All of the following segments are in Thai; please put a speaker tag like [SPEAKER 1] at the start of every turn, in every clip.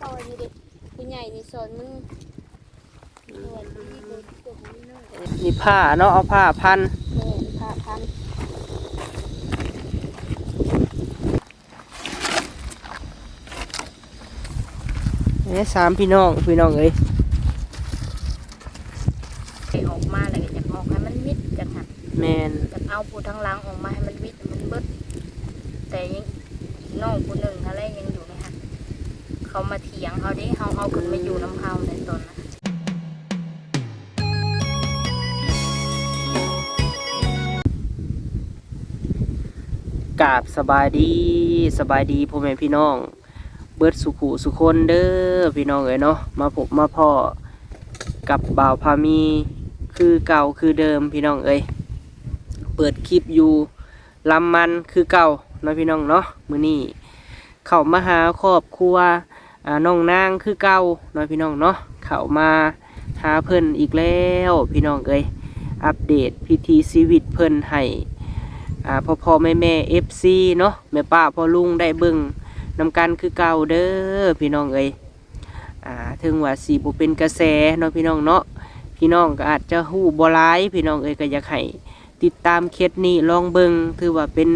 [SPEAKER 1] ซอยนี่เด็กผู้ใหญ่นี่สอนมึงส่วนที่มึงจบนี่เนาะ
[SPEAKER 2] นี่ผ้าเนาะเอาผ้าพัน
[SPEAKER 1] แม่พาพัน
[SPEAKER 2] นี่สามพี่น้องพี่น้องเอ้ย
[SPEAKER 1] ไปออกมาแล้วก็จะออกให้มันมิดจังหัน
[SPEAKER 2] แมน
[SPEAKER 1] จะเอาผู้ทั้งหลังออกมาให้มันมิดมันเบิดแต่ยังน้องผู้หนึ่งอะไรยังอยู่ในหัน เขามาเถียงเขาดิเขาเอาขึ้นมาอยู่น้ำเฮาในตนนั้น
[SPEAKER 2] กาบสบายดีสบายดีพ่อแม่พี่น้อง เบิดสุขุสุคนเด้อพี่น้องเอ้ยเนาะมาพบมาพ่อกับบ่าวพามีคือเก่าคือเดิมพี่น้องเอ้ยเปิดคลิปอยู่ลำมันคือเก่านะพี่น้องเนาะมื้อนี้เข้ามาหาครอบครัว น้องนางคือเก่าเนาะพี่น้องเนาะเข้ามาหาเพิ่นอีกแล้วพี่น้องเอ้ยอัปเดตพิธีชีวิตเพิ่นให้พ่อพ่อแม่แม่เอฟซีเนาะแม่ป้าพ่อลุงได้เบิ่งนำกันคือเก่าเด้อพี่น้องเอ้ยอ่าถึงว่าสีบ่เป็นกระแสเนาะพี่น้องเนาะพี่น้องก็อาจจะฮู้บลายพี่น้องเอ้ยก็อยากให้ติดตามเคสนี้ลองเบิ่งถือว่าเป็น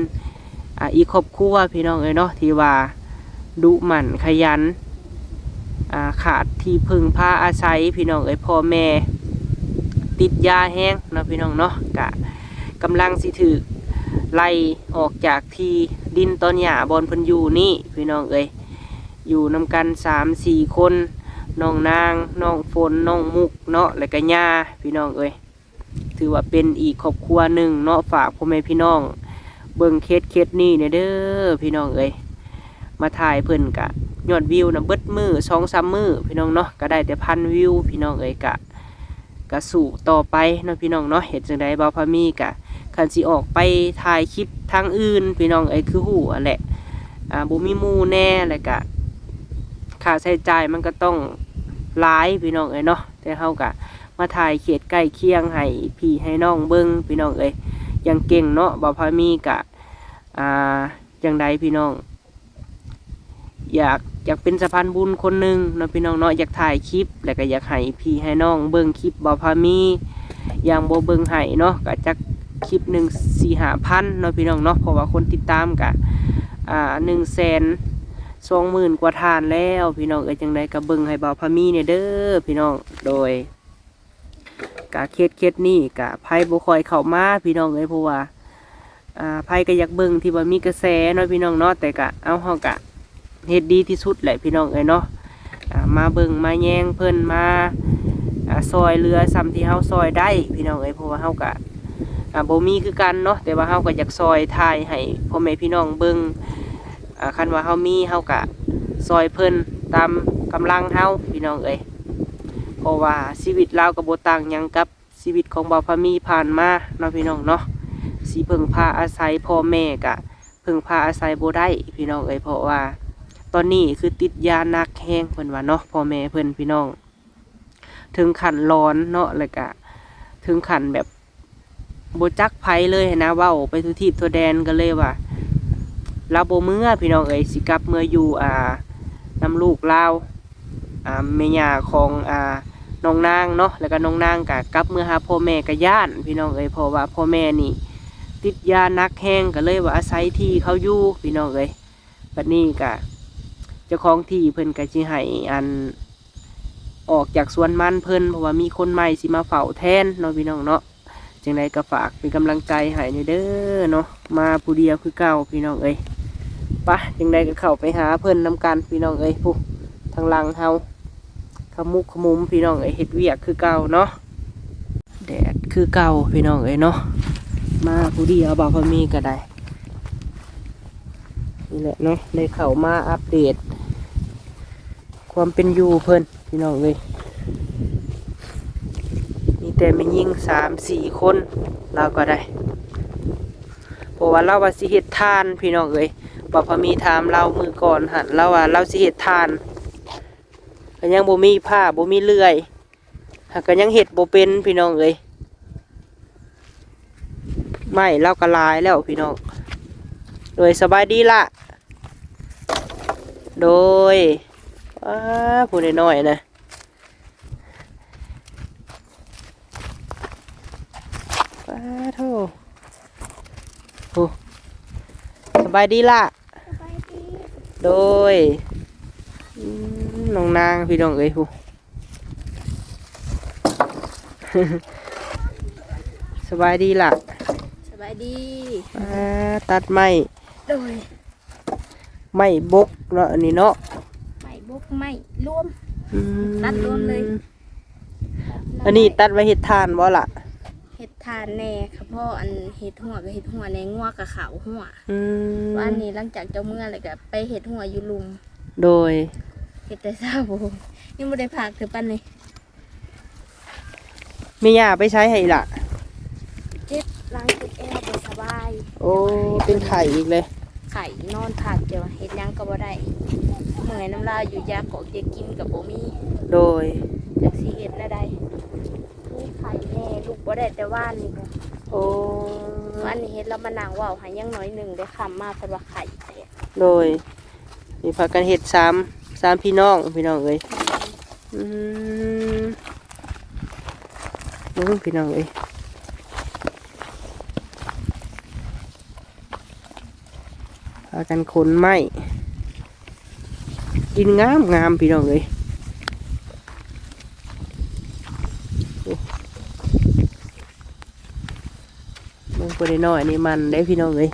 [SPEAKER 2] อีกครอบครัวพี่น้องเอ้ยเนาะที่ว่าดุหมันขยัน ขาดที่พึ่งพาอาศัยพี่น้องเอ้ยพ่อแม่ ติดยาแห้งเนาะพี่น้องเนาะกะกำลังสิถือไล่ออกจากที่ดินต้นหญ้าบอนพันยูนี่พี่น้องเอ้ยอยู่นำกันสามสี่คนน้องนางน้องฝนน้องมุกเนาะและก็ย่าพี่น้องเอ้ยถือว่าเป็นอีกครอบครัวหนึ่งเนาะฝากพ่อแม่พี่น้อง เบิ่งเคสเคสนี่เนี่ยเด้อพี่น้องเอ้ยมาถ่ายเพิ่นกะ ยอดวิวนะเบิดมือสองสามมือพี่น้องเนาะก็ได้แต่พันวิว พี่น้องเอ้ยกะกะสู่ต่อไปเนาะพี่น้องเนาะเห็นจังไดบ่าวพามีกะคันสิออกไปถ่ายคลิปทางอื่น พี่น้องเอ้ยคือหูอะแหละอ่าบ่มีมูแน่แล้วก็ค่าใช้จ่ายมันก็ต้องหลายพี่น้องเอ้ยเนาะแต่เฮาก็มาถ่ายเขตใกล้เคียงให้พี่ให้น้องเบิ่งพี่น้องเอ้ยยังเก่งเนาะบ่พามีกะอ่าจังใดพี่น้อง อยาก อยากเป็นสะพานบุญคนหนึ่งเนาะพี่น้องเนาะอยากถ่ายคลิป แล้วก็อยากให้พี่ให้น้องเบิ่งคลิปบ่พามีอย่างบ่เบิ่งให้เนาะก็จักคลิปหนึ่งสี่หาพันเนาะพี่น้องเนาะเพราะว่าคนติดตามกะอ่าหนึ่งแสนสองหมื่นกว่าทานแล้วพี่น้องเอ้ยจังไดกะเบิ่งให้บาพามีเนี่ยเด้อพี่น้องโดยกะเคสเคสนี่กะไพ่บุคอยเข้ามาพี่น้องเอ้ยเพราะว่าอ่าไพ่ก็อยากเบิ่งที่ว่ามีกระแสเนาะพี่น้องเนาะแต่กะเอาเฮากะ เฮ็ดดีที่สุดแหละพี่น้องเอ้ยเนาะมาเบิ่งมาแย่งเพิ่นมาอซอยเรือซ้ำที่เฮาซอยได้พี่น้องเอ้ยเพราะว่าเฮากะบ่มีคือกันเนาะแต่ว่าเฮาก็อยากซอยทายให้พ่อแม่พี่น้องเบิ่งอ่าคันว่าเฮามีเฮาก็ซอยเพิ่นตามกำลังเฮาพี่น้องเอ้ยเพราะว่าชีวิตเราก็บ่ต่างหยังกับชีวิตของบ่าวพามีผ่านมาเนาะพี่น้องเนาะสิพึ่งพาอาศัยพ่อแม่ก็พึ่งพาอาศัยบ่ได้พี่น้องเอ้ยเพราะว่า ตอนนี้คือติดยาหนักแฮงเพิ่นว่าเนาะพ่อแม่เพิ่นพี่น้อง ถึงขันร้อนเนาะแล้วก็ถึงขันแบบโบจักไผเลยนะเว้าไปทุทีบทัวแดนกันเลยว่าลาโบเมื่อพี่น้องเอ๋ยสิกลับเมื่ออยู่อ่านำลูกลาวอ่าเมียของอ่าน้องนางเนาะแล้วก็น้องนางกะกลับเมื่อหาพ่อแม่กะย่านพี่น้องเอ๋ยเพราะว่าพ่อแม่นี่ ติดยานักแห้งก็เลยว่าอาศัยที่เขาอยู่พี่น้องเอ๋ยบัดนี้กะ จ้าของที่เพิ่นกะจิให้อันออกจากสวนมันเพิ่นเพราะว่ามีคนใหม่สิมาเฝ้าแทนเนาะพี่น้องเนาะจังใดก็ฝากเป็นกำลังใจให้หน่เด้อเนาะมาผู้เดียวคือเก่าพี่น้องเอ้ยปะจังใดก็เข้าไปหาเพิ่นนำกันพี่น้องเอ้ยผู้ทางหลังเฮาขมุกขมุมพี่น้องเอ้ยเฮ็ดเวียกคือเก่าเนาะแดดคือเก่าพี่น้องเอ้ยเนาะมาผู้เดียวบ่าวพอมีก็ได้นี่แหละเนาะได้เข้ามาอัปเดต ความเป็นอยู่เพิ่นพี่น้องเอ้ยมีแต่ไม่ยิงสามสี่คนเราก็ได้เพราะว่าเราว่าสิเฮ็ดทานพี่น้องเอ้ยบ่พอมีถามเรามือก่อนหันเราว่าเราสิเฮ็ดทานก็ยังบ่มีผ้าบ่มีเลื่อยหากก็ยังเฮ็ดบ่เป็นพี่น้องเอ้ยไม่เราก็ลายแล้วพี่น้องโดยสบายดีละ โดย อ้าผู้น้อยๆนะป้าโธ่โอ้สบายดีล่ะ
[SPEAKER 3] สบายดี
[SPEAKER 2] โดยอืมน้องนางพี่น้องเอ้ยผู้สบายดีล่ะ
[SPEAKER 1] สบายดี
[SPEAKER 2] อ่าตัดไม้
[SPEAKER 1] โดย
[SPEAKER 2] ไม้บกเนาะอันนี้เนาะ
[SPEAKER 1] ไม่บุกไม่ร่วม
[SPEAKER 2] อืม
[SPEAKER 1] ตัดรวมเลย
[SPEAKER 2] อันนี้ตัดไว้เห็ดทานบ่ล่ะ
[SPEAKER 1] เห็ดทานแน่ค่ะพ่ออันเห็ดหัวกับเห็ดหัวในงัวกับขาวหัว
[SPEAKER 2] อืม
[SPEAKER 1] ว่าอันนี้หลังจากเจ้าเมื่อเลยก็ไปเห็ดหัวอยู่ลุม
[SPEAKER 2] โดย
[SPEAKER 1] เห็ดแต่เช้าบ่ยังไม่ได้พักคือปั้นเลย
[SPEAKER 2] มียาไปใช้ให้ล่ะ
[SPEAKER 1] เจ็บล้างจุดแอวบ่สบาย
[SPEAKER 2] โอ้ เป็นไข่อีกเลย
[SPEAKER 1] ไข่นอนผักเดี๋ยวเห็ดหยังก็บ่ได้เหนื่อยน้ำลายอยู่ยากอกจะกินกับบ่มี
[SPEAKER 2] โดย
[SPEAKER 1] จักสิเห็ดแน่ใดมีไข่แน่ลูกบ่ได้แต่ว่านนี่บ่
[SPEAKER 2] โอ้
[SPEAKER 1] วันนี้เฮ็ดแล้วมานั่งเว่าวหายังน้อยหนึ่งได้คำมาเพิ่นว่าไข่แตก
[SPEAKER 2] โดยมีพากันเห็ดสามสามพี่น้องพี่น้องเอ้ยอืมมึงพี่น้องเอ้ยากันขนไม้กินงามงามพี่น้องเอ้ยมึงคนได้น้อยนี่มันได้พี่น้องเอ้ย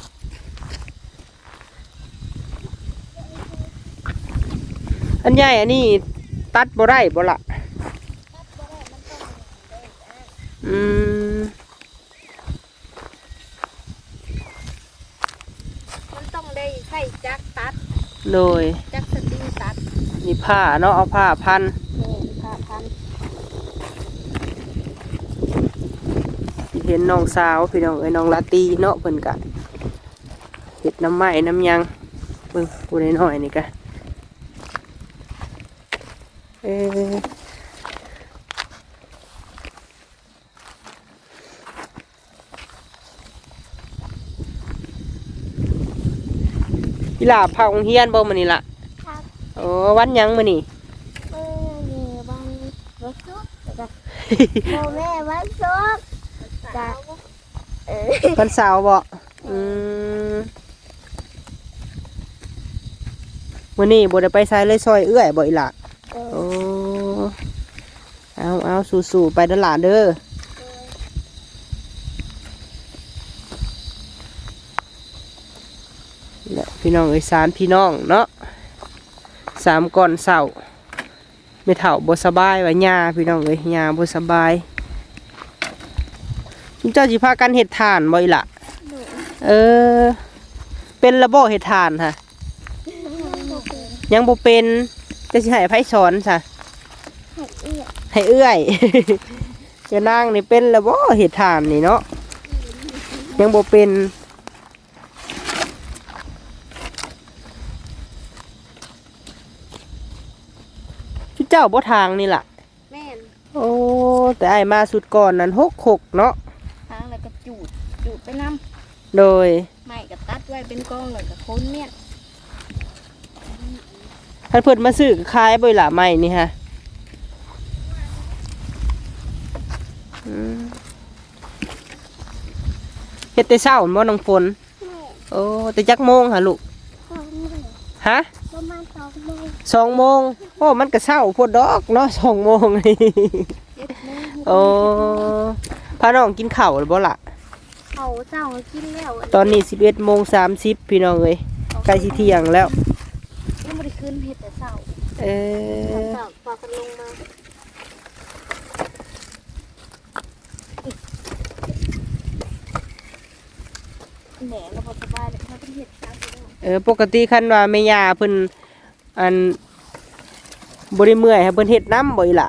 [SPEAKER 2] อันใหญ่อันนี้ตัดบ่ได้บ่ละอืม
[SPEAKER 1] มันต้องได้ใส่จักตัด
[SPEAKER 2] เลย
[SPEAKER 1] จักสติตัด
[SPEAKER 2] มีผ้าเนาะเอาผ้าพัน
[SPEAKER 1] นี่ค่ะพัน
[SPEAKER 2] เห็นน้องสาวพี่น้องเอ้ยน้องลาตีเนาะเพิ่นกะเห็ดน้ำไม้น้ำยังเบิ่งกูได้น่อยนี่กะเออ หลาพาโรงเฮียนบ่มื้อนี้ล่ะ
[SPEAKER 3] ครับ
[SPEAKER 2] โอ้วันหยังมื้อนี้
[SPEAKER 3] เมื่อนี่วันวันศุกร์จ้ะโมแม่วันศุกร์จ้ะเออ
[SPEAKER 2] วันเสาร์บ่อืมมื้อนี้บ่ได้ไปไสเลยซอยเอื้อยบ่อีหล่ะ
[SPEAKER 3] เออ
[SPEAKER 2] โอ้เอาเอาสู้ๆไปเด้อหลานเด้อและ พี่น้องเอ้ยสามพี่น้องเนาะสามก่อนเสาไม่เถ่าบ่สบายว่าหญ้าพี่น้องเอ้ยหญ้าบ่สบายจุมเจ้าสิพากันเฮ็ดทานบ่อีหล่ะ
[SPEAKER 3] หนู
[SPEAKER 2] เออ เป็นระบบเฮ็ดทานค่ะ ยังบ่เป็นจะสิให้ไผสอนซะ
[SPEAKER 3] ให้เอื้อ
[SPEAKER 2] ให้เอื้อยจะนางนี่เป็นแล้วบ่เห็ดทานนี่เนาะยังบ่เป็น เจ้าบ่ทางนี่ล่ะ
[SPEAKER 1] แม่น
[SPEAKER 2] โอ้ แต่ไอ้ายมาสุดก่อนนั้นหกหกเนาะ
[SPEAKER 1] ทางแล้วก็จูดจูดไปน้
[SPEAKER 2] โดยำ
[SPEAKER 1] ไม่ก็ตัดไว้เป็นกองเลยก็ค้นเมียน
[SPEAKER 2] ท่านเพิ่นมาซื้อก็ขายบ่อยล่ะใหม่นี่ฮะอืมเฮ็ดแต่เช้าแม่นบ่น้องฝน
[SPEAKER 3] แม่
[SPEAKER 2] โอ้แต่จักโมงหะลูก
[SPEAKER 3] สองโมง
[SPEAKER 2] ฮะ
[SPEAKER 3] ประมาณสองโมง
[SPEAKER 2] สองโมงโอ้มันก็เช้าพวดดอกเนาะสองโมงนี่
[SPEAKER 1] เจ็ดโมง
[SPEAKER 2] โอ้พาน้องกินข้าวหรือบ่ล่ะ
[SPEAKER 3] เขาเจ้ากินแล้ว
[SPEAKER 2] ตอนนี้สิบเอ็ดโมงสามสิบพี่น้องเอ้ยใกล้สิเที่ยงแล้ว
[SPEAKER 1] ยังไม่ได้ขึ้นเห็ดแต่เช้า
[SPEAKER 2] เออ
[SPEAKER 3] ฝากฝากกันลงมา
[SPEAKER 1] แหน่ก็พอสบายเลยถ้าเป็นเห็ดจักไปแล้ว
[SPEAKER 2] เออปกติคันว่าแม่ย่าเพิ่น อันบ่ได้เมื่อยให้เพิ่นเฮ็ดน้ำบ่อีหละ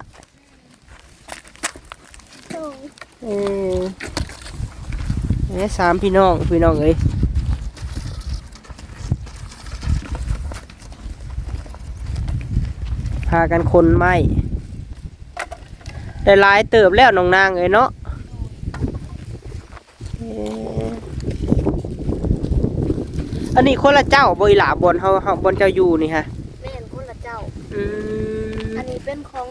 [SPEAKER 2] เออเอ้ยสามพี่น้องพี่น้องเอ้ยพากันคนไม้ได้ลายเติบแล้วน้องนางเอ้ยเนาะเอออันนี้คนละเจ้าบ่อีหล่าบนเฮาเฮาบนเจ้าอยู่นี่ฮะ
[SPEAKER 1] แม่นคนละเจ้า
[SPEAKER 2] อืม
[SPEAKER 1] เป็นของ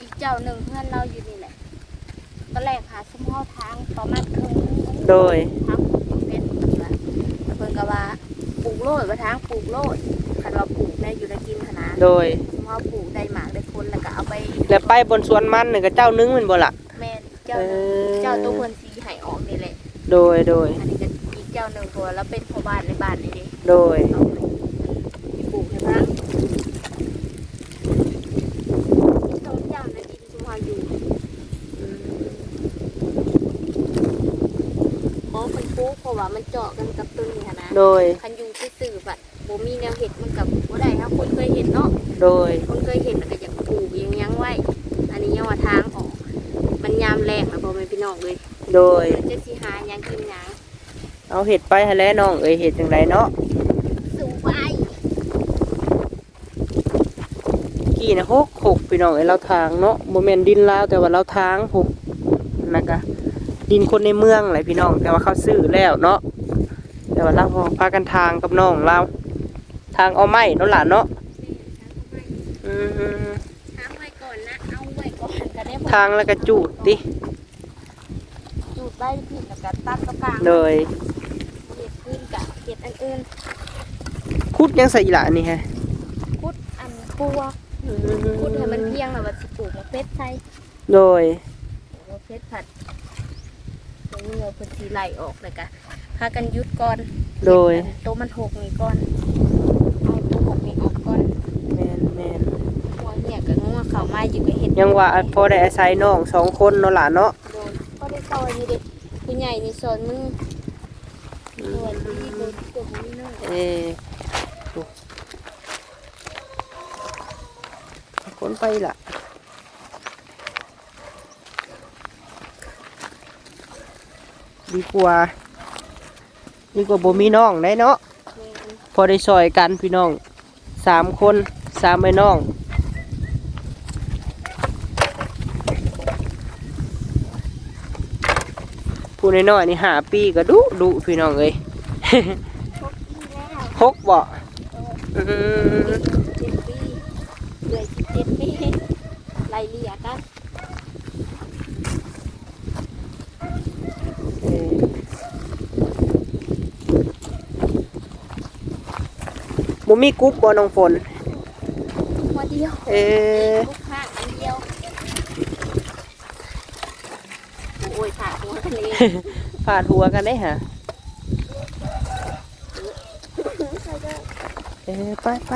[SPEAKER 1] อีก เจ้าหนึ่งเพื่อนเราอยู่นี่แหละตอนแรกหาสมอทางประมาณครึ่ง
[SPEAKER 2] โดย
[SPEAKER 1] ทางปลูกเป็นว่าเพิ่นก็ว่าปลูกโลดว่าทางปลูกโลดคันว่าปลูกได้อยู่ได้กินขนาด
[SPEAKER 2] โดย
[SPEAKER 1] สมอปลูกได้หมากได้คนแล้วก็เอาไป
[SPEAKER 2] แล้วไปบนสวนมันนี่ก็เจ้านึงแมันบ่ล่ะ
[SPEAKER 1] แม่นเจ้า
[SPEAKER 2] เออ
[SPEAKER 1] เจ้าตัวเพิ่นสีให้ออกนี่แหละ
[SPEAKER 2] โดยโดย
[SPEAKER 1] อันนี้ก็อีกเจ้าหนึ่งเพราะว่าเราเป็นพ่อบ้านในบ้านนี่เดิ
[SPEAKER 2] โดย
[SPEAKER 1] เอาไปปลูกให้พังต้องเจ้าในดินชุมพรอยู่เพราะมันปลูกเพราะ ว่ามันเจาะกันกับต้นนี่หั้นนะ
[SPEAKER 2] โดย
[SPEAKER 1] คันอยู่ที่สื่อบัดบ่มีแนวเห็ดมันกับบ่ได้ถ้าคนเคยเห็นเนาะ
[SPEAKER 2] โดย
[SPEAKER 1] คนเคยเห็นแล้วก็อยากปลูกยังยังไว้ อันนี้ยังว่าทางออก มันยามแรงนะบ่แม่นพี่น้องเลย
[SPEAKER 2] โดย
[SPEAKER 1] จะสิหาหยังกินหยัง
[SPEAKER 2] เอาเห็ดไปให้แล้วน้องเอ้ยเห็ดจังไดเนาะ
[SPEAKER 1] สูงไป
[SPEAKER 2] กี่นะหกหกพี่น้องเอ้ยเราทางเนาะโมเมนดินลาวแต่ว่าเราทางหกนะคะ ดินคนในเมืองแหละพี่น้อง แต่ว่าเขาซื้อแล้วเนาะแต่ว่าเราพากันทางกับน้องเรา ทางเอาไม้เนาะหลานเนาะอืม
[SPEAKER 1] ทางไว้ก่อนนะเอาไว้ก่อนก็ได้บ่
[SPEAKER 2] ทางแล้วก็จูดติ
[SPEAKER 1] จูดใบผิดแล้วก็ตัดกระกาง
[SPEAKER 2] โดย
[SPEAKER 1] เห็ดอื่นกับเห็ดอันอื่น
[SPEAKER 2] คุดยังใส่อีหละนี่ฮะ
[SPEAKER 1] คุดอันปัวคุดให้มันเพียงแล้วว่าสิปลูกมะเพ็ดใส่
[SPEAKER 2] โดย
[SPEAKER 1] มะเพ็ดผัด ตรงนี้เอาเพิ่นสิไล่ออกแล้วก็พากันหยุดก่อน
[SPEAKER 2] โดย
[SPEAKER 1] เฮ็ดอันตัวมันหกนี่ก่อนเอาตัวหกนี่ออกก่อน
[SPEAKER 2] แมนแมน
[SPEAKER 1] หัวเนี่ยก็งัวเข้ามาอยู่ก็เห็ด
[SPEAKER 2] ยังว่าพอได้อาศัยน้องสองคนเนาะหลานเนาะ
[SPEAKER 1] โดนก็ได้ซอยนี่เด็กผู้ใหญ่นี่สอนมือส่วนที่โดนตัวนี้น้อย
[SPEAKER 2] เออดูคนไปล่ะ ดีกว่าดีกว่าบ่มีน้องได้เนาะพอได้ซอยกันพี่น้องสามคนสามไอ้น้องผู้น้อยๆนี่หาปีก็ดุดุพี่น้องเอ้ย
[SPEAKER 1] พกอีแล้ว
[SPEAKER 2] หกบ่อืม
[SPEAKER 1] เจ็ดปีเลยสิบเจ็ดปีไล่เลี่ยกัน
[SPEAKER 2] เออ บ่มีกุ๊กบ่น้องฝน
[SPEAKER 1] หัวเดียว
[SPEAKER 2] เออ
[SPEAKER 1] ลูกข้างอันเดียวโอ้ยขาดหัวกันเอง
[SPEAKER 2] ฟาดหัวกันได้ฮะเออไปไป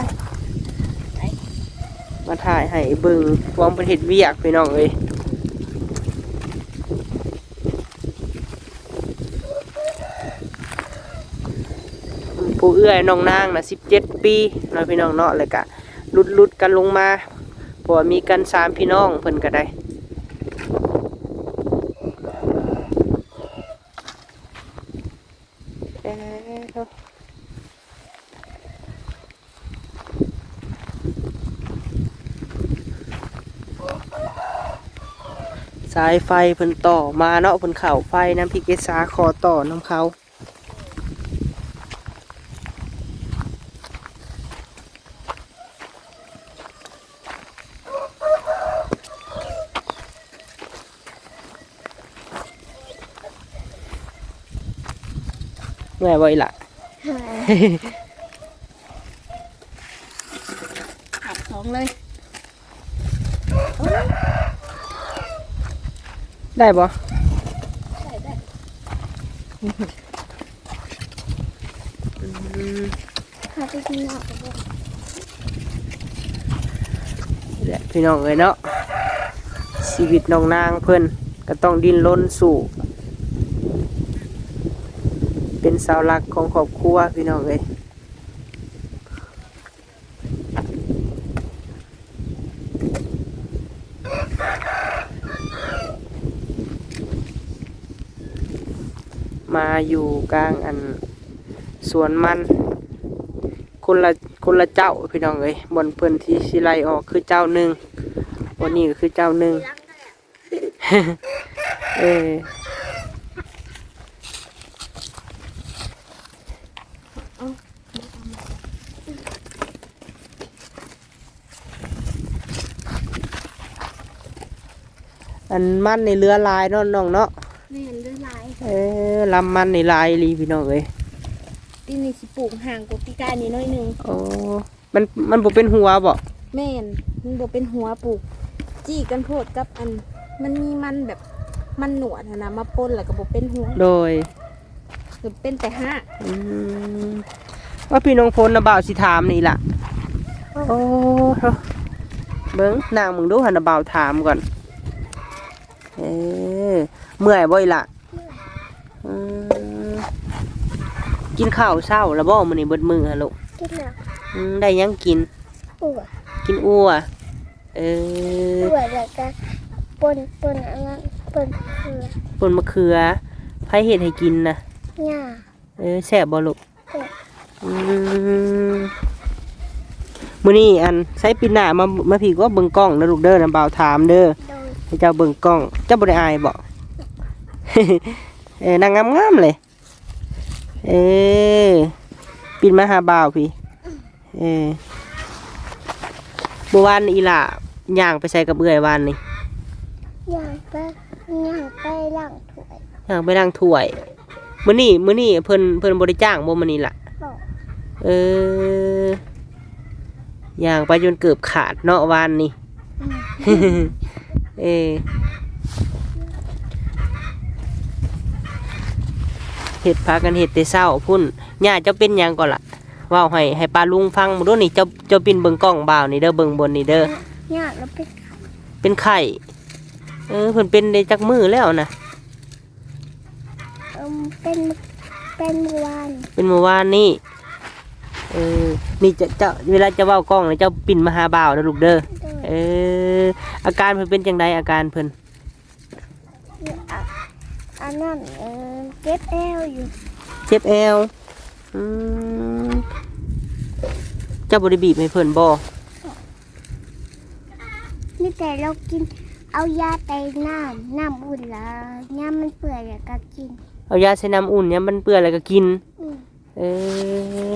[SPEAKER 2] มาถ่ายให้เบิ่งวางประเทศเวียกพี่น้องเอ้ยผู้เอื้อยน้องนางนะสิบเจ็ดปีน้องพี่น้องเนาะเลยกะลุดลุดๆกันลงมาเพราะว่ามีกันสามพี่น้องเพิ่นก็ได้สายไฟเพิ่นต่อมาเนาะเพิ่นเข่าไฟน้ำพิกเกษาคอต่อน้ำเขา แม่บ่อยละ
[SPEAKER 1] ขาดสองเลย
[SPEAKER 2] ได้บ่
[SPEAKER 1] ได้ได้
[SPEAKER 2] อืม
[SPEAKER 3] ขาไปกินหนัก
[SPEAKER 2] นี่แหละพี่น้องเอ้ยเนาะชีวิตน้องนางเพิ่นก็ต้องดิ้นรนสู่ เป็นเสาหลักของครอบครัวพี่น้องเอ้ยมาอยู่กลางอันสวนมันคนละคนละเจ้าพี่น้องเอ้ยบนเพิ่นที่สิไลออกคือเจ้าหนึ่งวันนี้ก็คือเจ้าหนึ่งเออ อันมันในเรือลายเนาะน้องเนาะ
[SPEAKER 3] แม่นเลือดลาย
[SPEAKER 2] เออลำมันในลายอีหลีพี่น้องเอ้ย
[SPEAKER 3] ปีนี้สิปลูกห่างกว่าปีกายนี้หน้อยหนึง
[SPEAKER 2] โอ้มันมันบ่เป็นหัวบ่
[SPEAKER 3] แม่นมันบ่เป็นหัวปลูก จี้กันโพดกับอัน มันมีมันแบบมันหนวดหั้นนะมาปนแล้วก็บ่เป็นหัว
[SPEAKER 2] โดย
[SPEAKER 3] คือเป็นแต่ห้า
[SPEAKER 2] อืมว่าพี่น้องพลนะบ่าวสิถามนี่ล่ะโอ้เบิ้งนางมึงดูหันนะบ่าวถามก่อน เออเมื่อยบ่อยล่ะอืมกินข้าวเช้าแล้วบ่มื้อนี้เบิดมื้อฮะลูก
[SPEAKER 3] คิดแล้ว
[SPEAKER 2] อืมได้หยังกิน
[SPEAKER 3] ปลูก
[SPEAKER 2] กินอัวเออ
[SPEAKER 3] ปลูกแล้วก็ปนปนอันนั้นปนเกลือ
[SPEAKER 2] ปนมะเขือไผเฮ็ดให้กินนะ
[SPEAKER 3] หญ้า
[SPEAKER 2] เออแซ่บบ่ลูก
[SPEAKER 3] แซ่บ
[SPEAKER 2] อืมมื้อนี้อันใช้ปินหน้ามามาพี่ก็เบิ่งกล้องนะลูกเด้อนะบ่าวถามเด้อ
[SPEAKER 3] โดย
[SPEAKER 2] ให้เจ้าเบิ่งกล้อง เจ้าบ่ได้อายบ่เออนางงามๆเลย เออปินมาหาบ่าวพี่ เออเมื่อวานอีหล่าย่างไปใส่กับเอื้อยวานนี่
[SPEAKER 3] ย่างไปย่างไปล้างถ้วย
[SPEAKER 2] ย่างไปล้างถ้วยมื้อนี้มื้อนี้เพิ่นเพิ่นบ่ได้จ้างบ่มื้อนี้ล่ะ
[SPEAKER 3] บอก
[SPEAKER 2] เออย่างไปจนเกือบขาดเนาะวานนี่ เออเห็ดพากันเห็ดแต่เศร้าพุ่นย่าเจ้าเป็นหยังก่อนล่ะเว้าให้ให้ปลาลุงฟังมาดูนี่เจ้าเจ้าปินเบิ่งกล้องบ่าวนี่เด้อเบิ่งบนนี่เด้อ
[SPEAKER 3] ย่างแล้วไป
[SPEAKER 2] เป็นไข่เออเพิ่นเป็นได้จักมือแล้วนะ
[SPEAKER 3] เอิ่มเป็นเป็นเมื่อวาน
[SPEAKER 2] เป็นเมื่อวานนี่เออนี่จะเจ้าเวลาจะเว้ากล้องนี่เจ้าปิ่นมาหาบ่าวนะลูกเด้อ
[SPEAKER 3] โดย
[SPEAKER 2] เออ อาการเพิ่นเป็นจังไดอาการเพิ่น
[SPEAKER 3] อะอันนั้นเออเก็บแอวอยู่
[SPEAKER 2] เจ็บแอวอืมเจ้าบริบีบให้เพิ่นบ่
[SPEAKER 3] นี่แต่เรากิน เอายาไตน้ำน้ำอุ่นละย่ามันเปื่อยแล้วก็กิน
[SPEAKER 2] เอายาใส่น้ำอุ่นเนี่ยมันเปื้อนแล้วก็กิน
[SPEAKER 3] อืม
[SPEAKER 2] เออ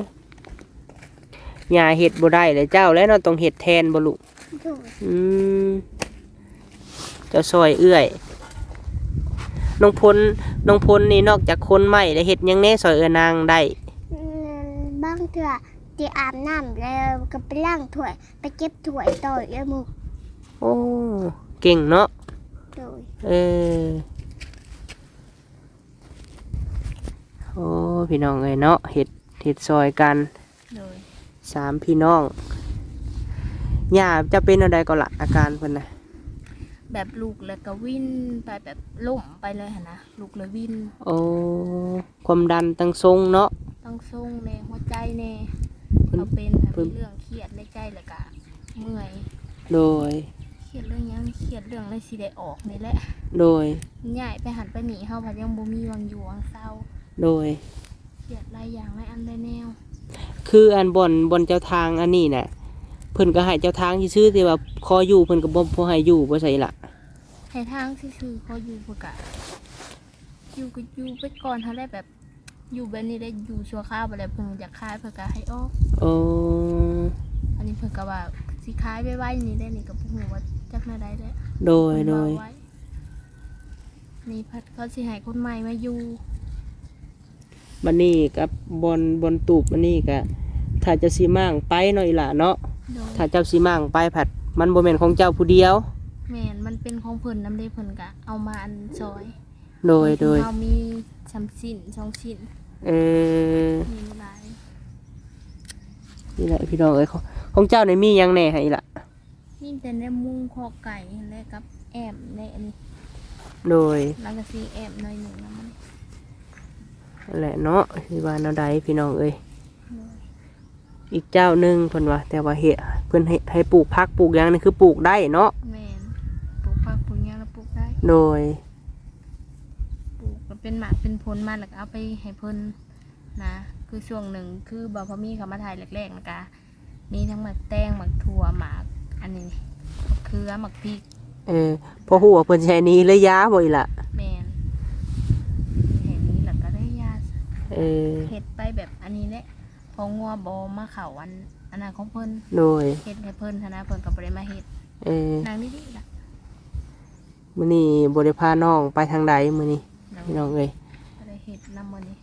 [SPEAKER 2] ยาเห็ดบ่ได้เลยเจ้าแล้วเนาะต้องเห็ดแทนบ่ลูก
[SPEAKER 3] โดย
[SPEAKER 2] อืมเจ้าซอยเอื้อยน้องพลน้องพลนี่นอกจากคนใหม่แล้วเห็ดหยังแน่ซอยเอื้อนางได้
[SPEAKER 3] อืมบางเถื่อที่อาบน้ำแล้วก็ไปล้างถ้วย ไปเก็บถ้วยต่อเอ้มุก
[SPEAKER 2] โอ้เก่งเนาะ
[SPEAKER 3] โดย
[SPEAKER 2] เออโอ้พี่น้องเอ้ยเนาะเห็ดเห็ดซอยกัน
[SPEAKER 1] เลย
[SPEAKER 2] สามพี่น้อง ย่าจะเป็นอะไรก็ละอาการเพิ่นนะ
[SPEAKER 1] แบบลูกแล้วก็วิ่นไปแบบล่มไปเลยหั่นนะลูกเลยวิ่น
[SPEAKER 2] โอ้ความดันตั้งทรงเนาะ
[SPEAKER 1] ต้องส่งแน่หัวใจแน่
[SPEAKER 2] เพิ่น
[SPEAKER 1] เขาเป็นแบบ
[SPEAKER 2] เพิ่น
[SPEAKER 1] มีเรื่องเครียดในใจแล้วก็เมื่อย
[SPEAKER 2] โดย
[SPEAKER 1] เครียดเรื่องหยังเครียดเรื่องอะไรสิได้ออกนี่แหละ
[SPEAKER 2] โดย
[SPEAKER 1] ใหญ่ไปหันไปหนีเฮาพัดยังบ่มีวังอยู่วังเศร้า
[SPEAKER 2] โดย
[SPEAKER 1] เครียดหลายอย่างหลายอันหลายแนว
[SPEAKER 2] คืออันบอนบอนเจ้าทางอันนี้น่ะเพิ่นก็ให้เจ้าทางชื่อๆแต่ว่าคออยู่เพิ่นก็บ่บ่ให้อยู่บ่ใส่ละ
[SPEAKER 1] ให้ทางซื่อๆเขาอยู่เพื่อกะอยู่ก็อยู่ไปก่อนเท่าแรกแบบ อยู่แบบนี้ได้อยู่ชั่วคราวไปแล้วเพิ่นอยากคายเพิ่นก็ให้ออก
[SPEAKER 2] โอ้
[SPEAKER 1] อันนี้เพิ่นก็ว่าสิคายไว้ไว้นี่ได้นี่ก็บ่ฮู้ว่าจักหน้าใดได้
[SPEAKER 2] โดยโดย
[SPEAKER 1] เพิ่นว่าไว้นี่เพัดเขาสิให้คนใหม่มาอยู่
[SPEAKER 2] บัดนี้กับบอนบอนตูบมันนี่ก็ถ้าเจะสิมั่งไปเนาะอีหล่ะเนาะ
[SPEAKER 1] โดย
[SPEAKER 2] ถ้าเจ้าสิมั่งไปผัด มันบ่แม่นของเจ้าผู้เดียว
[SPEAKER 1] แม่นมันเป็นของเพิ่นนำได้เพิ่นก็เอามาอันซอย
[SPEAKER 2] โดยโดย
[SPEAKER 1] เฮามีชำชิ้นสองชิ้น
[SPEAKER 2] เออ
[SPEAKER 1] มีหลาย
[SPEAKER 2] นี่แหละพี่น้องเอ้ยของของเจ้าในมีหยังแหน่ให้ล่ะ
[SPEAKER 1] มีแต่ในมุ้งคอไก่และกับแอมในอันนี้
[SPEAKER 2] โดย
[SPEAKER 1] แล้วก็ซีแอมหน่อยหนึ่งนะมัน
[SPEAKER 2] นั่นแหละเนาะสิว่าแนวใดพี่น้องเอ้ย อีกเจ้าหนึงเพิ่นว่า แต่ว่าเฮ็ดเพิ่นให้ให้ปลูกผักปลูกหยังนี่คือปลูกได้เนาะ
[SPEAKER 1] แมนปลูกผักปลูกหญ้าแล้วปลูกได้
[SPEAKER 2] โดย
[SPEAKER 1] ปลูกก็เป็นหมากเป็นผลมาแล้วก็เอาไปให้เพิ่นนะ คือช่วงหนึ่งคือบ่พอมีเขามาถ่ายแรกๆนะคะมีทั้งหมักแตงหมักถั่วหมากอันนี้มะเขือหมักพริก
[SPEAKER 2] เออพอฮู้ว่าเพิ่นสิให้หนี้เลยยาบ่อีล่ะ
[SPEAKER 1] แมนเห็นนี้แล้วก็ได้ยา
[SPEAKER 2] เออ
[SPEAKER 1] เห็ดไปแบบอันนี้แหละ พองัวบอมาเข่าอันอันนั้นของเพิ่น
[SPEAKER 2] โดย
[SPEAKER 1] เห็ดให้เพิ่นธนะเพิ่นก็บ่ได้มาเห็ด
[SPEAKER 2] เออ
[SPEAKER 1] นางนี่ดีล่ะ
[SPEAKER 2] มื้อนี้บ่ได้พาน้องไปทางใดมื้อนี้
[SPEAKER 1] เรา
[SPEAKER 2] พี่น้องเอ้ย
[SPEAKER 1] บ่ได้เห็ดน้ำมันนี่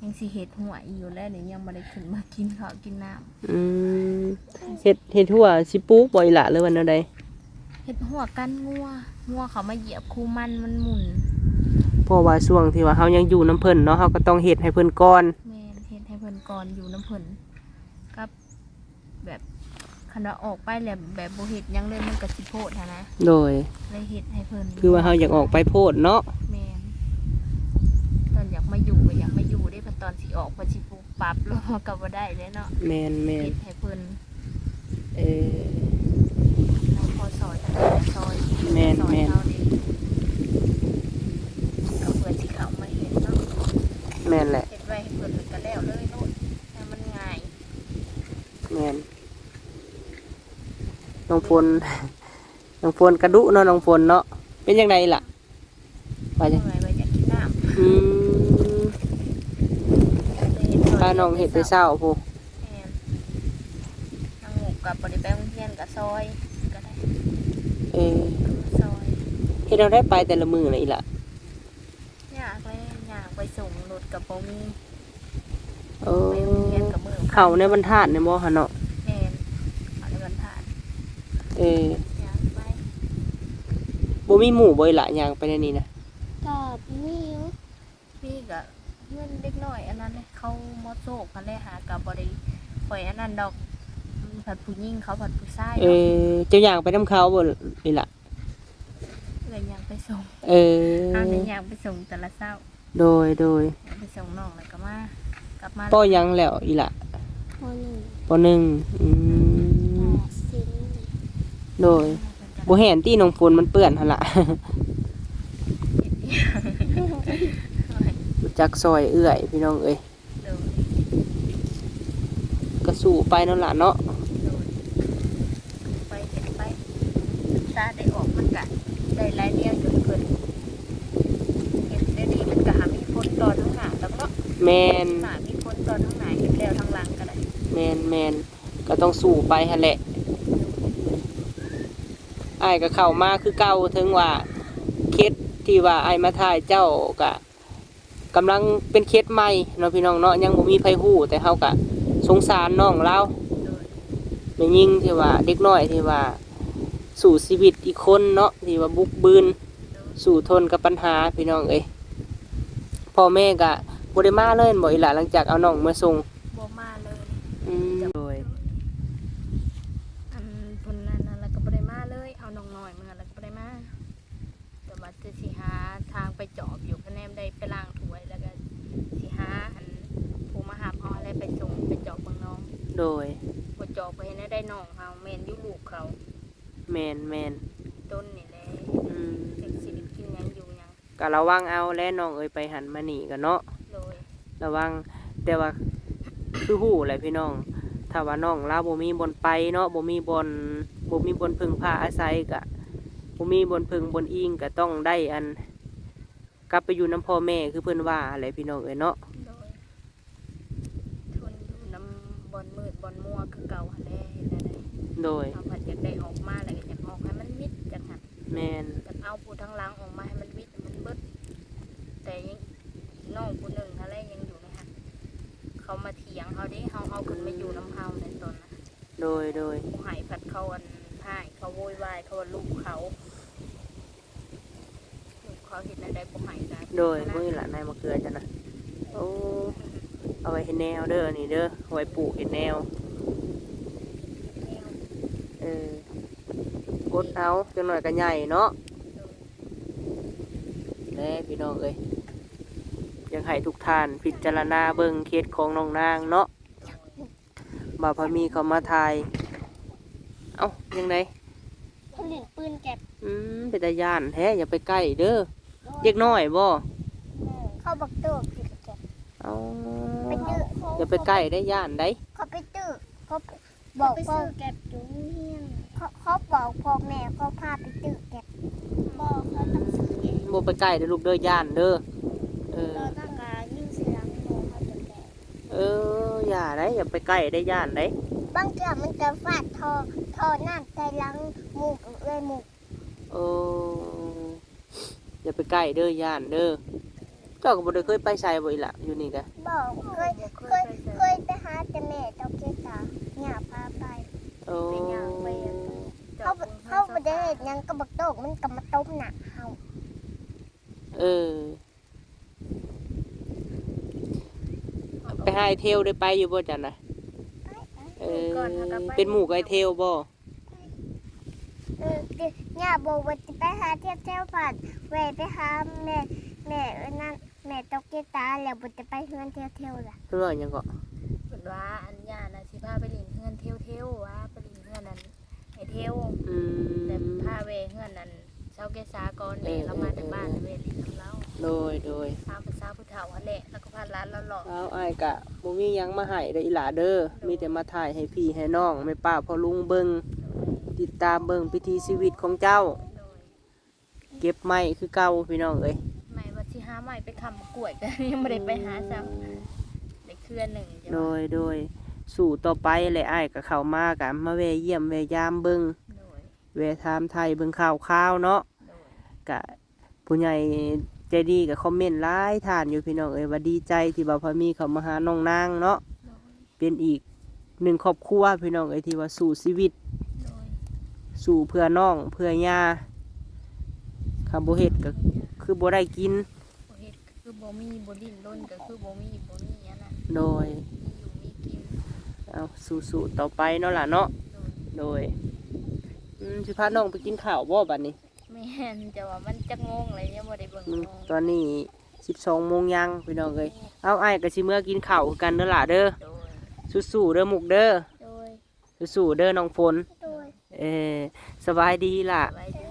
[SPEAKER 1] ยังสิเห็ดหัวอีกอยู่แล้วนี่ยังบ่ได้ขึ้นมากินข้าวกินน้
[SPEAKER 2] อืมเฮ็ดเฮ็ดทั่วสิปลูกบ่อีหละหรือว่าแนวใดำ
[SPEAKER 1] เห็ดหัวกันงัวงัวเขามาเหยียบคูมันมันหมุน
[SPEAKER 2] เพราะว่าช่วงที่ว่าเฮายังอยู่น้ำเพิ่นเนาะเฮาก็ต้องเฮ็ดให้เพิ่นก่อน
[SPEAKER 1] ก่อนอยู่น้ำเพิ่นกับแบบคันว่าออกไปแล้วแบบบ่เห็ดหยังเลยมันก็สิโพดหั้นนะ
[SPEAKER 2] โดย
[SPEAKER 1] เลยเห็ดให้เพิ่น
[SPEAKER 2] คือว่าเฮาอยากออกไปโพดเนาะ
[SPEAKER 1] แม่นตอนอยากมาอยู่ก็อยากมาอยู่ได้พันตอนสิออกพอสิปลูกปรับแล้วมันก็บ่ได้เลยเนาะ
[SPEAKER 2] แม่นแม่น
[SPEAKER 1] เห็ดให้เพิ่น
[SPEAKER 2] เออ
[SPEAKER 1] ให้พอซอยทางนั้นซอย
[SPEAKER 2] แม่น
[SPEAKER 1] ซอย
[SPEAKER 2] แม่น
[SPEAKER 1] เฮานี่ก็เพื่อสิเข้ามาเห็นเนาะ
[SPEAKER 2] แม่นแหละ
[SPEAKER 1] เห็ดไว้ให้เพิ่นก็แล้วเลยโลดให้มันง่าย
[SPEAKER 2] แม่นน้ องฝนน้องฝนกระดุเนาะน้องฝนเนาะเป็นจังไดล่ะว่าจัง
[SPEAKER 1] เหนื่อยไปอยากกินน้ำ
[SPEAKER 2] อืม
[SPEAKER 1] เลยเฮ็ดซอย
[SPEAKER 2] พาน้องเฮ็ดไปเช้าพู
[SPEAKER 1] แม่นนางหมกกับบ่ได้ไปโรงเรียนก็ซอยก็ได้
[SPEAKER 2] เออ
[SPEAKER 1] ซอย
[SPEAKER 2] เฮ็ดเอาได้ไปแต่ละมื้อน่ะอีหล่ะ
[SPEAKER 1] อยากเลยอยากไปส่งรถกับบ่มี
[SPEAKER 2] เอ
[SPEAKER 1] ไปโรงเรียน
[SPEAKER 2] อ
[SPEAKER 1] กับมือ
[SPEAKER 2] เข้าในบรรทัดเนี่ยบ่หั่นเนาะ
[SPEAKER 1] แม่นเอาในบรรทัด
[SPEAKER 2] เออ
[SPEAKER 1] อยากไป
[SPEAKER 2] บ่มีหมู่บ่อีหล่ะย่างไปในนี้นะ
[SPEAKER 3] กับนิ้ว
[SPEAKER 1] พี่ก็เงินเล็กน้อยอันนั้นเลยเขามอโซกกันเลยหากับบริข่อยอันนั้นดอกมันผัดผู้หญิงเขาผัดผู้ชาย
[SPEAKER 2] เออเจ้าย่างไปนํเขาบ่อีหล่ะ
[SPEAKER 1] เลยอยากไปส่ง
[SPEAKER 2] เออ
[SPEAKER 1] เอาในอยากไปส่งแต่ละเช้า
[SPEAKER 2] โดยโดย
[SPEAKER 1] อยากไปส่งน้องแล้วก็มากลับมา
[SPEAKER 2] ป้อยังแล้วอีหล่ะ
[SPEAKER 3] พอหนึ่ง
[SPEAKER 2] ปหนึ่งอืม
[SPEAKER 3] สิน
[SPEAKER 2] โดยบ่แห่นที่น้องฝนมันเปื้อนหั่นล่ะ รู้จักซอยเอื้อย พี่น้องเอ้ย
[SPEAKER 1] โดย
[SPEAKER 2] ก็สู้ไปนั่นล่ะเนาะ
[SPEAKER 1] โดยไปเห็นไปศึกษาได้ออกมันกะได้รายเดียวจนเกินเห็นได้ดีมันก็หามีพ้นตอนข้างหน้าแล้วเนาะ
[SPEAKER 2] แมน
[SPEAKER 1] หน้ามีพ้นตอนข้างหน้าเห็นแล้วทางหลังก็ได้
[SPEAKER 2] แมนแมนก็ต้องสู้ไปหั่นแหละ ไอ้ก็เข้ามาคือเก่าถึงว่าเคสที่ว่าไอ้มาถ่ายเจ้าก็กำลังเป็นเคสใหม่เนาะพี่น้องเนาะยังบ่มีไผฮู้แต่เฮาก็สงสารน้องเรา
[SPEAKER 1] โดย
[SPEAKER 2] แม่ยิ่งที่ว่าเด็กน้อยที่ว่าสู่ชีวิตอีกคนเนาะที่ว่าบุกบืนสู่ทนกับปัญหาพี่น้องเอ้ยพ่อแม่ก็บ่ได้มาเลยบ่อีหล่ะหลังจากเอาน้องมาส่ง
[SPEAKER 1] บ่มาเลย
[SPEAKER 2] อืมโดย
[SPEAKER 1] อันเพิ่นนั้นน่ะแล้วก็บ่ได้มาเลย เอาน้องน้อยมาแล้วก็บ่ได้มา แต่ว่าจะสิหาทาง ไปจอบอยู่คะแนนได้ไปล้างถ้วยแล้วก็สิหาอันผู้มาหาเอาอะไรไปส่งไปจอบเบิ่งน้อง
[SPEAKER 2] โดย
[SPEAKER 1] บ่จอบไปเห็นได้น้องเฮาแม่นอยู่ลูกเขา
[SPEAKER 2] แมนแมน
[SPEAKER 1] ต้นนี่แหละ
[SPEAKER 2] อืม
[SPEAKER 1] จักสิได้กินหยังอยู่หยัง
[SPEAKER 2] ก็ระวังเอาและน้องเอ้ยไปหันมานี่กันเนาะ
[SPEAKER 1] โดย
[SPEAKER 2] ระวังแต่ว่า คือฮู้แหละพี่น้อง ถ้าว่าน้องเราบ่มีบนไปเนาะบ่มีบนบ่มีบนพึ่งพาอาศัยก็บ่มีบนพึ่งบนอิงก็ต้องได้อัน กลับไปอยู่น้ำพ่อแม่คือเพิ่นว่าอะไรพี่น้องเอ้ยเนาะ
[SPEAKER 1] โดยทนอยู่น้ำบอนมืดบอนมัวคือเก่าหั่นแหละเห็นได้
[SPEAKER 2] โดย
[SPEAKER 1] เอาผัดอยากได้ออกมาแล้วก็อยากออกให้มันมิดจังหัน
[SPEAKER 2] แมน
[SPEAKER 1] อยากเอาผู้ทั้งหล้างออกมาให้มันวิดมันเบิดแต่ยังน้องผู้หนึ่งอะไรยังอยู่ไหมฮะเขามาเถียงเขาดิเขาเอาขึ้นมาอยู่น้ำเฮาในตอนนะ
[SPEAKER 2] โดยโดย
[SPEAKER 1] ผู้ใหายผัดเขาอันพ่ายเขาโวยวายเขาว่าลูกเขาลูกเขาเห็นอะไรผู้ใหายกัน
[SPEAKER 2] โดยมื้อละนายมะเขือจ้ะนะโอ้เอาไว้เห็นแนวเด้อนี่เด้อเอาไว้ปลูกเห็นแนวเออกดเอาจังหน่อยก็ใหญ่เนาะแน่พี่น้องเอ้ยอยังให้ทุกท่านพิจารณาเบิ่งเคสของน้องนางเนาะบ่าวพามีเขามาถ่ายเอ้ายังไง
[SPEAKER 3] ผลิตปืนแก็บ
[SPEAKER 2] อืมเป็นตาย่านแท้อย่าไปใกล้เด้อ เด็กน้อยบ่
[SPEAKER 3] เข้าบักตัวผิดแก็บ
[SPEAKER 2] เอา
[SPEAKER 3] ไปตื้อ
[SPEAKER 2] อย่าไปใกล้ได้ย่านได้
[SPEAKER 3] เขาไปตื้อเขาบอกพ่อแก็บอยู่เฮียนเขาเขาบอกพ่อแม่เขาพาไปตื้อแก็บบอกเขาต้องซื้อเอง
[SPEAKER 2] บ่ไปใกล้เด้อลูกเด้อย่านเด้อเออ
[SPEAKER 3] เราต้องการยิ่งเสียงโมเขาจะแก่
[SPEAKER 2] เอออย่าได้อย่าไปใกล้ได้ย่านได้
[SPEAKER 3] บางเทื่อมันจะฟาดทอทอน้ำใจหลังหมูกเอ้ยหมูก
[SPEAKER 2] เออ อย่าไปใกล้เด้อย่านเด้อเจ้าก็บ่ได้เคยไปใส่บ่อีหละอยู่นี่กะ
[SPEAKER 3] บอกเคยเคยเคยไปหาแต่แม่เจ้าเกตาหย่าพาไป
[SPEAKER 2] โอ้
[SPEAKER 3] เขาเขาบ่ได้เฮ็ดหยังก็บักโตกมันก็มาต้มหนักเฮา
[SPEAKER 2] เออ ไปหาไอเทลได้ไปอยู่บ่จันนะเออเป็นหมู่กับไอเทลบ่
[SPEAKER 3] เออเดี๋ยวหย่าบอกว่าจะไปหาเที่ยวเที่ยวผ่าน แหวไปหาแม่แม่นั่นแม่เจ้าเกตาแล้วบ่จะไปเฮือนเที่ยวเที่ยวล่ะ
[SPEAKER 2] เรื่องหยังก็
[SPEAKER 1] เพิ่นว่าอันญาน่ะสิพาไปเลินเฮือนเที่ยวๆว่าไปเลินเฮือนนั้นไอ้เที่ยว
[SPEAKER 2] อื
[SPEAKER 1] แต่
[SPEAKER 2] ม
[SPEAKER 1] พาเวเฮือนนั้นเช้าเกษากรเนี่ยเรามาจากบ้านเวลินน้ำเล้า
[SPEAKER 2] โดยโดย
[SPEAKER 1] ตามภาษาผู้เฒ่าหั่นแหละแล้วก็พาร้านเราหลอก
[SPEAKER 2] เอาอ้ายกะบ่มีหยังมาให้เด้ออีหลาเด้อมีแต่มาถ่ายให้พี่ให้น้องแม่ป้าพ่อลุงเบิ่งติดตามเบิ่งพิธีชีวิตของเจ้า
[SPEAKER 1] โดย
[SPEAKER 2] เก็บไม้คือเก่าพี่น้องเอ้ย
[SPEAKER 1] ไม่ว่าสิหาใหม่ไปคำกล้วยกันยังไม่ได้ไปหาซ้ำได้เคลื่อนหนึ่งจ้ะ
[SPEAKER 2] โดยโดยสู่ต่อไปเลยอ้ายก็เข้ามากะมาแวะเยี่ยมแวะยามเบิ่ง
[SPEAKER 1] โดย
[SPEAKER 2] แวะถามไทยเบิ่งข่าวข่าวๆเนาะ
[SPEAKER 1] โดย
[SPEAKER 2] กะผู้ใหญ่ใจดีก็คอมเมนต์หลายท่านอยู่พี่น้องเอ้ยว่าดีใจที่บ่าวพามีเขามาหาน้องนางเนาะ
[SPEAKER 1] โดย
[SPEAKER 2] เป็นอีกหนึ่งครอบครัวพี่น้องเอ้ยที่ว่าสู่ชีวิต
[SPEAKER 1] โดย
[SPEAKER 2] สู่เพื่อน้องเพื่อย่า คำบ่เฮ็ดก็คือบ่ได้กิน
[SPEAKER 1] บ่เฮ็ดก็คือบ่มีบ่ดิ้นรนก็คือบ่มีบ่มีอันนั้น
[SPEAKER 2] โดย
[SPEAKER 1] มีอยู่มีกิน
[SPEAKER 2] เอาสู่ๆต่อไปเนาะล่ะเนาะ
[SPEAKER 1] โดย
[SPEAKER 2] โดยอืมสิพาน้องไปกินข้าวบ่บัดนี้
[SPEAKER 1] แม่นจะว่ามันจักงงเลยยังบ่ได้เบิ่ง
[SPEAKER 2] อืม
[SPEAKER 1] งง
[SPEAKER 2] ตอนนี้12โมงยังพี่น้องเอ้ยเอาอ้ายก็สิเมื่อกินข้าวกันเด้อล่ะเด้อ
[SPEAKER 1] โดย
[SPEAKER 2] สู้ๆเด้อมุกเด้อ
[SPEAKER 1] โดย
[SPEAKER 2] สู้ๆเด้อน้องฝน
[SPEAKER 3] โดย
[SPEAKER 2] เออสบายดีล่ะ
[SPEAKER 1] ไว้
[SPEAKER 3] ส